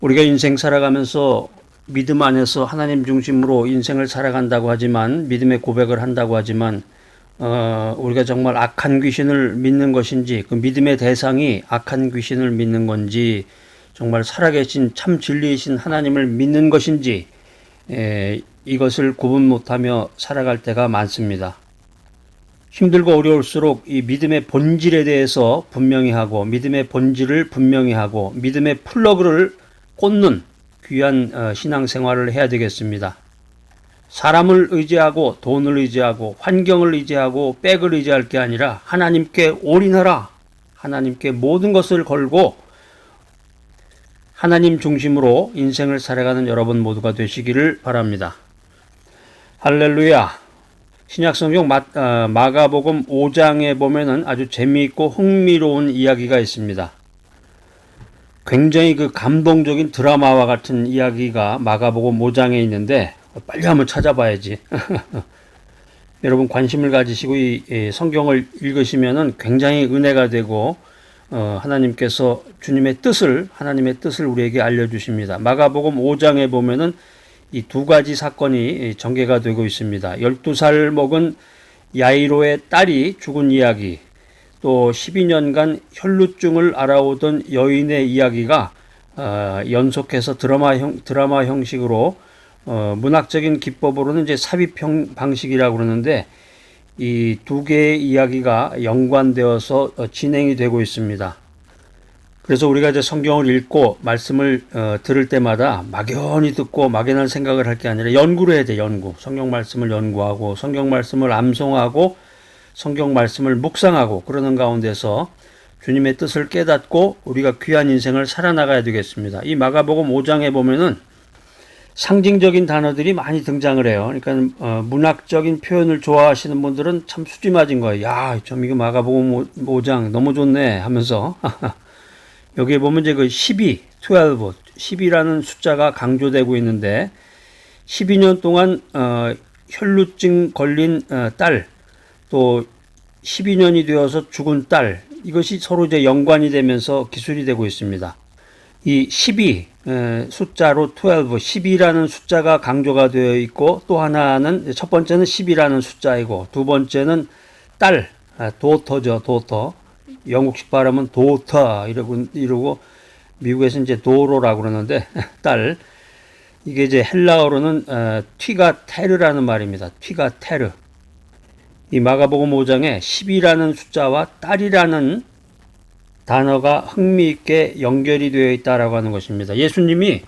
우리가 인생 살아가면서 믿음 안에서 하나님 중심으로 인생을 살아간다고 하지만 믿음의 고백을 한다고 하지만 어, 우리가 정말 악한 귀신을 믿는 것인지 그 믿음의 대상이 악한 귀신을 믿는 건지 정말 살아계신 참 진리이신 하나님을 믿는 것인지 에, 이것을 구분 못하며 살아갈 때가 많습니다. 힘들고 어려울수록 이 믿음의 본질에 대해서 분명히 하고 믿음의 본질을 분명히 하고 믿음의 플러그를 꽂는 귀한 어, 신앙생활을 해야 되겠습니다. 사람을 의지하고 돈을 의지하고 환경을 의지하고 백을 의지할 게 아니라 하나님께 올인하라. 하나님께 모든 것을 걸고 하나님 중심으로 인생을 살아가는 여러분 모두가 되시기를 바랍니다. 할렐루야. 신약성경 마, 어, 마가복음 5장에 보면은 아주 재미있고 흥미로운 이야기가 있습니다. 굉장히 그 감동적인 드라마와 같은 이야기가 마가복음 5장에 있는데 빨리 한번 찾아봐야지. 여러분 관심을 가지시고 이, 이 성경을 읽으시면은 굉장히 은혜가 되고 어, 하나님께서 주님의 뜻을 하나님의 뜻을 우리에게 알려주십니다. 마가복음 5장에 보면은 이 두 가지 사건이 전개가 되고 있습니다. 12살 먹은 야이로의 딸이 죽은 이야기, 또 12년간 혈루증을 알아오던 여인의 이야기가 어, 연속해서 드라마 형, 드라마 형식으로 어, 문학적인 기법으로는 이제 삽입 형 방식이라고 그러는데 이 두 개의 이야기가 연관되어서 어, 진행이 되고 있습니다. 그래서 우리가 이제 성경을 읽고 말씀을 어, 들을 때마다 막연히 듣고 막연한 생각을 할 게 아니라 연구를 해야 돼, 연구. 성경 말씀을 연구하고 성경 말씀을 암송하고 성경 말씀을 묵상하고 그러는 가운데서 주님의 뜻을 깨닫고 우리가 귀한 인생을 살아나가야 되겠습니다. 이 마가복음 5장에 보면은 상징적인 단어들이 많이 등장을 해요. 그러니까 어, 문학적인 표현을 좋아하시는 분들은 참 수지 맞은 거예요. 야, 좀 이거 마가복음 5장 너무 좋네 하면서 여기에 보면 이제 그 12, 12, 10이라는 숫자가 강조되고 있는데 12년 동안 어, 혈루증 걸린 어, 딸, 또 12년이 되어서 죽은 딸, 이것이 서로 이제 연관이 되면서 기술이 되고 있습니다. 이 12, 에, 숫자로 12, 10이라는 숫자가 강조가 되어 있고 또 하나는 첫 번째는 10이라는 숫자이고 두 번째는 딸, 아, 도터죠, 도터. 영국식 발음은 도터 이러고 이러고 미국에서 이제 도로라고 그러는데 딸 이게 이제 헬라어로는 어, 튀가 테르라는 말입니다. 튀가 테르. 이 마가복음 5장에 10이라는 숫자와 딸이라는 단어가 흥미있게 연결이 되어 있다라고 하는 것입니다. 예수님이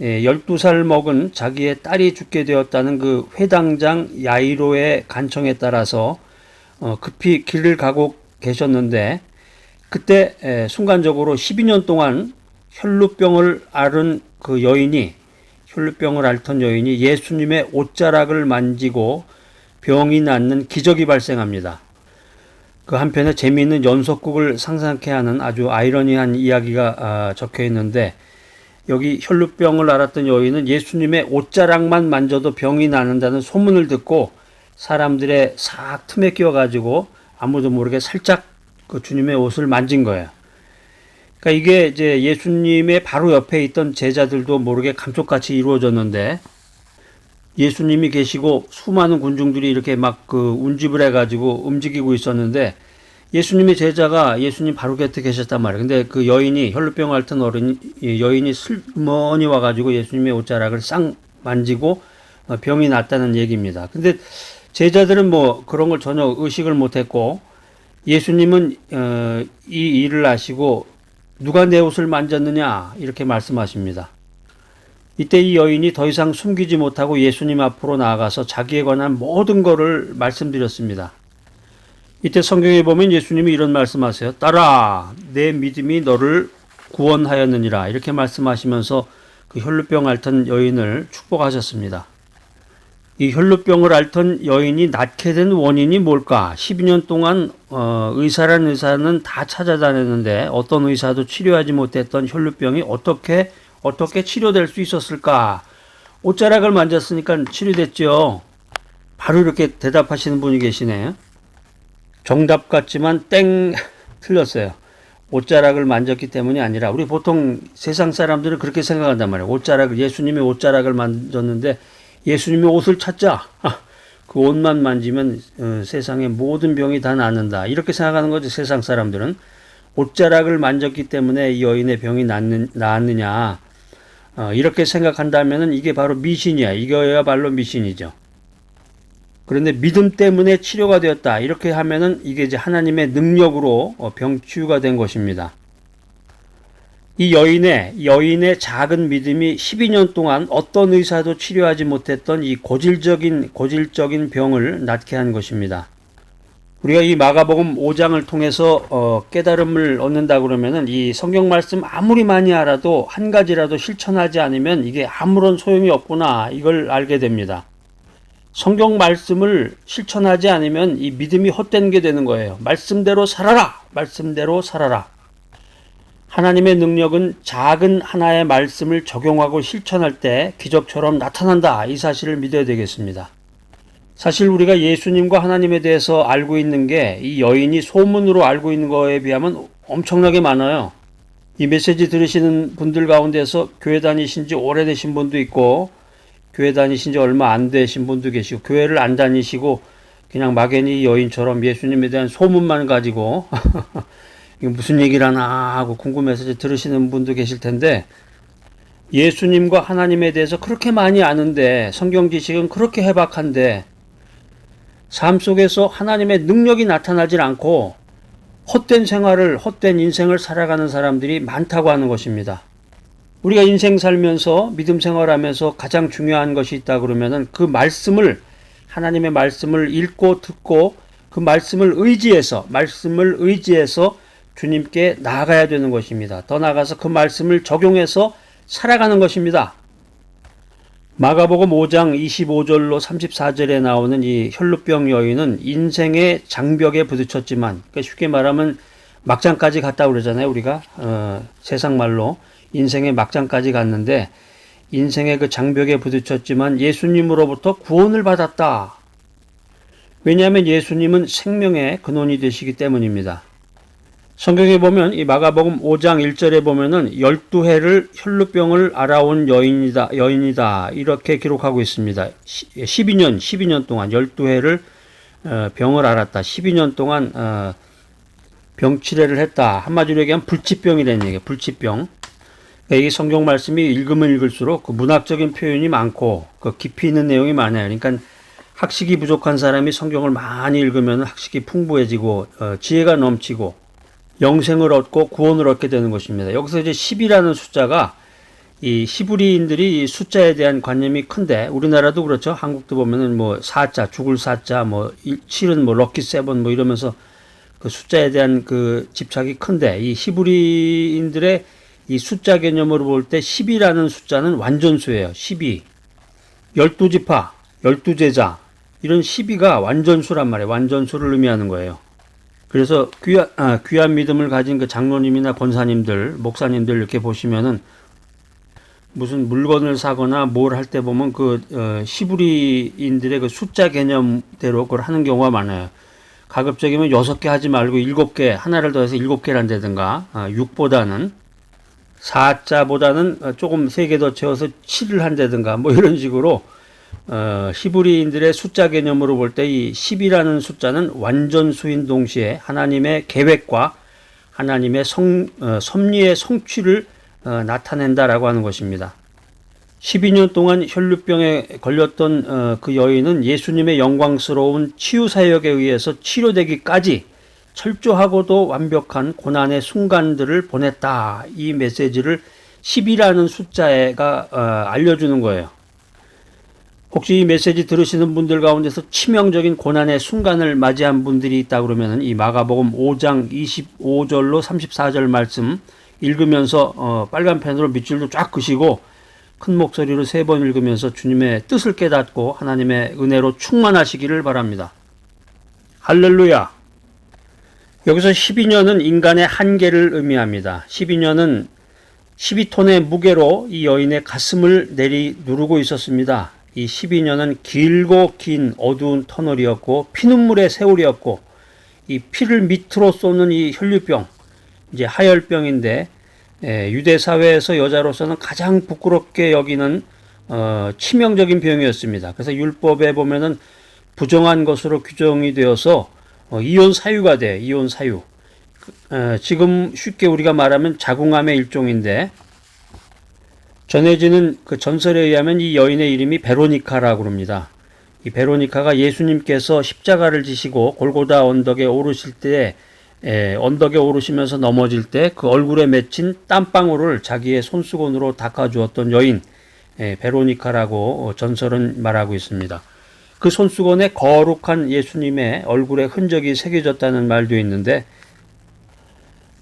12살 먹은 자기의 딸이 죽게 되었다는 그 회당장 야이로의 간청에 따라서 어, 급히 길을 가고 계셨는데 그때 순간적으로 12년 동안 혈루병을 앓은 그 여인이 혈루병을 앓던 여인이 예수님의 옷자락을 만지고 병이 낫는 기적이 발생합니다. 그 한편에 재미있는 연속극을 상상케 하는 아주 아이러니한 이야기가 아, 적혀 있는데 여기 혈루병을 앓았던 여인은 예수님의 옷자락만 만져도 병이 나는다는 소문을 듣고 사람들의 싹 틈에 끼어가지고 아무도 모르게 살짝 그 주님의 옷을 만진 거예요. 그러니까 이게 이제 예수님의 바로 옆에 있던 제자들도 모르게 감쪽같이 이루어졌는데 예수님이 계시고 수많은 군중들이 이렇게 막 그 운집을 해가지고 움직이고 있었는데 예수님의 제자가 예수님 바로 곁에 계셨단 말이에요. 근데 그 여인이 혈루병 앓던 어른 여인이 슬머니 와가지고 예수님의 옷자락을 싹 만지고 어, 병이 났다는 얘기입니다. 근데 제자들은 뭐 그런 걸 전혀 의식을 못했고 예수님은 어, 이 일을 하시고 누가 내 옷을 만졌느냐 이렇게 말씀하십니다. 이때 이 여인이 더 이상 숨기지 못하고 예수님 앞으로 나아가서 자기에 관한 모든 것을 말씀드렸습니다. 이때 성경에 보면 예수님이 이런 말씀하세요. 딸아, 내 믿음이 너를 구원하였느니라. 이렇게 말씀하시면서 그 혈루병 앓던 여인을 축복하셨습니다. 이 혈루병을 앓던 여인이 낫게 된 원인이 뭘까? 12년 동안 어, 의사란 의사는 다 찾아다녔는데 어떤 의사도 치료하지 못했던 혈루병이 어떻게 어떻게 치료될 수 있었을까? 옷자락을 만졌으니까 치료됐죠. 바로 이렇게 대답하시는 분이 계시네요. 정답 같지만 땡 틀렸어요. 옷자락을 만졌기 때문이 아니라 우리 보통 세상 사람들은 그렇게 생각한단 말이에요. 옷자락을 예수님이 옷자락을 만졌는데 예수님이 옷을 찾자. 그 옷만 만지면 어, 세상의 모든 병이 다 낫는다. 이렇게 생각하는 거죠. 세상 사람들은 옷자락을 만졌기 때문에 이 여인의 병이 낫는, 나았느냐. 어, 이렇게 생각한다면은 이게 바로 미신이야. 이거야말로 미신이죠. 그런데 믿음 때문에 치료가 되었다. 이렇게 하면은 이게 이제 하나님의 능력으로 어, 병치유가 된 것입니다. 이 여인의 여인의 작은 믿음이 12년 동안 어떤 의사도 치료하지 못했던 이 고질적인 고질적인 병을 낫게 한 것입니다. 우리가 이 마가복음 5장을 통해서 어, 깨달음을 얻는다 그러면은 이 성경 말씀 아무리 많이 알아도 한 가지라도 실천하지 않으면 이게 아무런 소용이 없구나 이걸 알게 됩니다. 성경 말씀을 실천하지 않으면 이 믿음이 헛된 게 되는 거예요. 말씀대로 살아라. 말씀대로 살아라. 하나님의 능력은 작은 하나의 말씀을 적용하고 실천할 때 기적처럼 나타난다. 이 사실을 믿어야 되겠습니다. 사실 우리가 예수님과 하나님에 대해서 알고 있는 게 이 여인이 소문으로 알고 있는 거에 비하면 엄청나게 많아요. 이 메시지 들으시는 분들 가운데서 교회 다니신 지 오래되신 분도 있고 교회 다니신 지 얼마 안 되신 분도 계시고 교회를 안 다니시고 그냥 막연히 여인처럼 예수님에 대한 소문만 가지고 이게 무슨 얘기를 하나 하고 궁금해서 들으시는 분도 계실 텐데 예수님과 하나님에 대해서 그렇게 많이 아는데 성경 지식은 그렇게 해박한데 삶 속에서 하나님의 능력이 나타나질 않고 헛된 생활을 헛된 인생을 살아가는 사람들이 많다고 하는 것입니다. 우리가 인생 살면서 믿음 생활하면서 가장 중요한 것이 있다 그러면은 그 말씀을 하나님의 말씀을 읽고 듣고 그 말씀을 의지해서 말씀을 의지해서 주님께 나아가야 되는 것입니다. 더 나아가서 그 말씀을 적용해서 살아가는 것입니다. 마가복음 5장 25절로 34절에 나오는 이 혈루병 여인은 인생의 장벽에 부딪혔지만 그러니까 쉽게 말하면 막장까지 갔다 그러잖아요 우리가 어, 세상 말로 인생의 막장까지 갔는데 인생의 그 장벽에 부딪혔지만 예수님으로부터 구원을 받았다. 왜냐하면 예수님은 생명의 근원이 되시기 때문입니다. 성경에 보면 이 마가복음 5장 1절에 보면은 12해를 혈루병을 알아온 여인이다 여인이다 이렇게 기록하고 있습니다. 12년 12년 동안 12해를 어, 병을 알았다. 12년 동안 어, 병치레를 했다. 한마디로 얘기하면 불치병이라는 얘기예요. 불치병. 그러니까 이 성경 말씀이 읽으면 읽을수록 그 문학적인 표현이 많고 그 깊이 있는 내용이 많아요. 그러니까 학식이 부족한 사람이 성경을 많이 읽으면 학식이 풍부해지고 어, 지혜가 넘치고 영생을 얻고 구원을 얻게 되는 것입니다. 여기서 이제 10이라는 숫자가 이 히브리인들이 이 숫자에 대한 관념이 큰데 우리나라도 그렇죠. 한국도 보면은 뭐 사자, 죽을 사자, 뭐 7은 뭐 럭키 세븐 뭐 이러면서 그 숫자에 대한 그 집착이 큰데 이 히브리인들의 이 숫자 개념으로 볼 때 10이라는 숫자는 완전수예요. 12. 12지파, 12제자. 이런 12가 완전수란 말이에요. 완전수를 의미하는 거예요. 그래서 귀한, 아, 귀한 믿음을 가진 그 장로님이나 권사님들, 목사님들 이렇게 보시면은 무슨 물건을 사거나 뭘 할 때 보면 그 어, 시부리인들의 그 숫자 개념대로 그걸 하는 경우가 많아요. 가급적이면 여섯 개 하지 말고 일곱 개 하나를 더해서 일곱 개를 한다든가 아, 6보다는 4자보다는 조금 세 개 더 채워서 7을 한다든가 뭐 이런 식으로 어, 히브리인들의 숫자 개념으로 볼 때 이 10이라는 숫자는 완전 수인 동시에 하나님의 계획과 하나님의 성, 어, 섭리의 성취를 어, 나타낸다라고 하는 것입니다. 12년 동안 혈류병에 걸렸던 어, 그 여인은 예수님의 영광스러운 치유 사역에 의해서 치료되기까지 철저하고도 완벽한 고난의 순간들을 보냈다. 이 메시지를 10이라는 숫자가 어, 알려주는 거예요. 혹시 이 메시지 들으시는 분들 가운데서 치명적인 고난의 순간을 맞이한 분들이 있다 그러면 이 마가복음 5장 25절로 34절 말씀 읽으면서 어, 빨간 펜으로 밑줄도 쫙 그시고 큰 목소리로 세 번 읽으면서 주님의 뜻을 깨닫고 하나님의 은혜로 충만하시기를 바랍니다. 할렐루야! 여기서 12년은 인간의 한계를 의미합니다. 12년은 12톤의 무게로 이 여인의 가슴을 내리 누르고 있었습니다. 이 12년은 길고 긴 어두운 터널이었고 피눈물의 세월이었고 이 피를 밑으로 쏟는 이 혈류병 이제 하열병인데 예, 유대 사회에서 여자로서는 가장 부끄럽게 여기는 어, 치명적인 병이었습니다. 그래서 율법에 보면은 부정한 것으로 규정이 되어서 어, 이혼 사유가 돼 이혼 사유. 그, 어, 지금 쉽게 우리가 말하면 자궁암의 일종인데 전해지는 그 전설에 의하면 이 여인의 이름이 베로니카라고 합니다. 이 베로니카가 예수님께서 십자가를 지시고 골고다 언덕에 오르실 때 에, 언덕에 오르시면서 넘어질 때 그 얼굴에 맺힌 땀방울을 자기의 손수건으로 닦아주었던 여인 에, 베로니카라고 어, 전설은 말하고 있습니다. 그 손수건에 거룩한 예수님의 얼굴에 흔적이 새겨졌다는 말도 있는데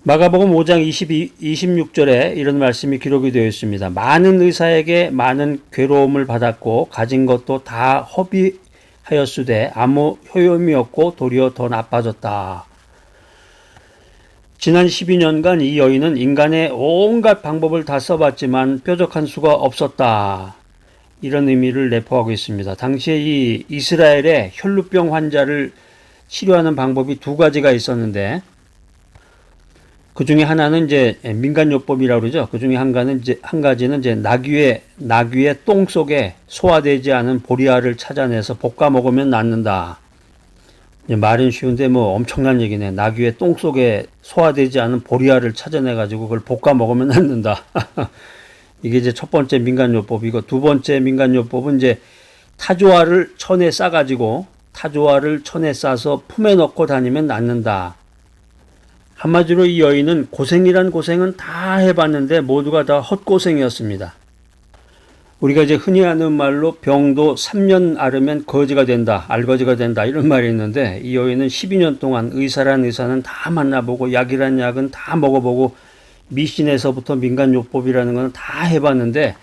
마가복음 5장 22, 26절에 이런 말씀이 기록이 되어 있습니다. 많은 의사에게 많은 괴로움을 받았고 가진 것도 다 허비하였으되 아무 효용이 없고 도리어 더 나빠졌다. 지난 12년간 이 여인은 인간의 온갖 방법을 다 써봤지만 뾰족한 수가 없었다. 이런 의미를 내포하고 있습니다. 당시에 이 이스라엘의 혈루병 환자를 치료하는 방법이 두 가지가 있었는데 그 중에 하나는 이제 민간요법이라고 그러죠. 그 중에 한 가지는 이제 한 가지는 이제 나귀의 나귀의 똥 속에 소화되지 않은 보리알을 찾아내서 볶아 먹으면 낫는다. 말은 쉬운데 뭐 엄청난 얘기네. 나귀의 똥 속에 소화되지 않은 보리알을 찾아내 가지고 그걸 볶아 먹으면 낫는다. 이게 이제 첫 번째 민간요법이고 두 번째 민간요법은 이제 타조알을 천에 싸가지고 타조알을 천에 싸서 품에 넣고 다니면 낫는다. 한마디로 이 여인은 고생이란 고생은 다 해봤는데 모두가 다 헛고생이었습니다. 우리가 이제 흔히 하는 말로 병도 3년 앓으면 거지가 된다, 알거지가 된다 이런 말이 있는데 이 여인은 12년 동안 의사란 의사는 다 만나보고 약이란 약은 다 먹어보고 미신에서부터 민간요법이라는 건 다 해봤는데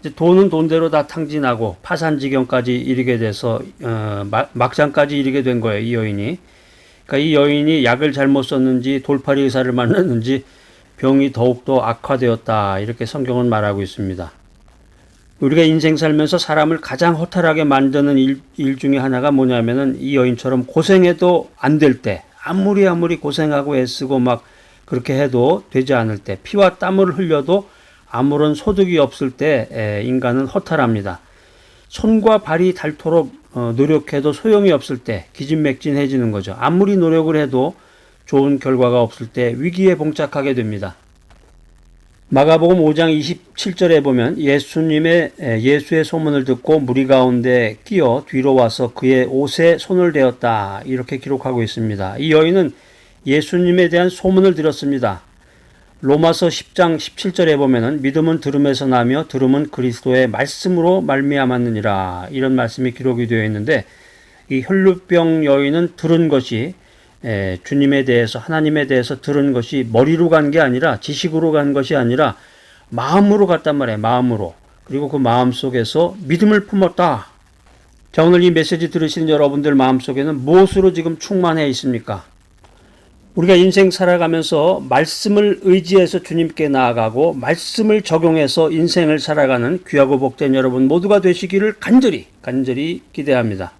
이제 돈은 돈대로 다 탕진하고 파산 지경까지 이르게 돼서 어, 막장까지 이르게 된 거예요 이 여인이. 그러니까 이 여인이 약을 잘못 썼는지 돌팔이 의사를 만났는지 병이 더욱더 악화되었다 이렇게 성경은 말하고 있습니다. 우리가 인생 살면서 사람을 가장 허탈하게 만드는 일, 일 중에 하나가 뭐냐면은 이 여인처럼 고생해도 안 될 때, 아무리 아무리 고생하고 애쓰고 막 그렇게 해도 되지 않을 때, 피와 땀을 흘려도 아무런 소득이 없을 때 에, 인간은 허탈합니다. 손과 발이 닳도록 어, 노력해도 소용이 없을 때 기진맥진해지는 거죠. 아무리 노력을 해도 좋은 결과가 없을 때 위기에 봉착하게 됩니다. 마가복음 5장 27절에 보면 예수님의 예수의 소문을 듣고 무리 가운데 끼어 뒤로 와서 그의 옷에 손을 대었다 이렇게 기록하고 있습니다. 이 여인은 예수님에 대한 소문을 들었습니다. 로마서 10장 17절에 보면은 믿음은 들음에서 나며 들음은 그리스도의 말씀으로 말미암았느니라 이런 말씀이 기록이 되어 있는데 이 혈루병 여인은 들은 것이 에, 주님에 대해서 하나님에 대해서 들은 것이 머리로 간 게 아니라 지식으로 간 것이 아니라 마음으로 갔단 말이에요. 마음으로. 그리고 그 마음 속에서 믿음을 품었다. 자, 오늘 이 메시지 들으시는 여러분들 마음 속에는 무엇으로 지금 충만해 있습니까? 우리가 인생 살아가면서 말씀을 의지해서 주님께 나아가고 말씀을 적용해서 인생을 살아가는 귀하고 복된 여러분 모두가 되시기를 간절히 간절히 기대합니다.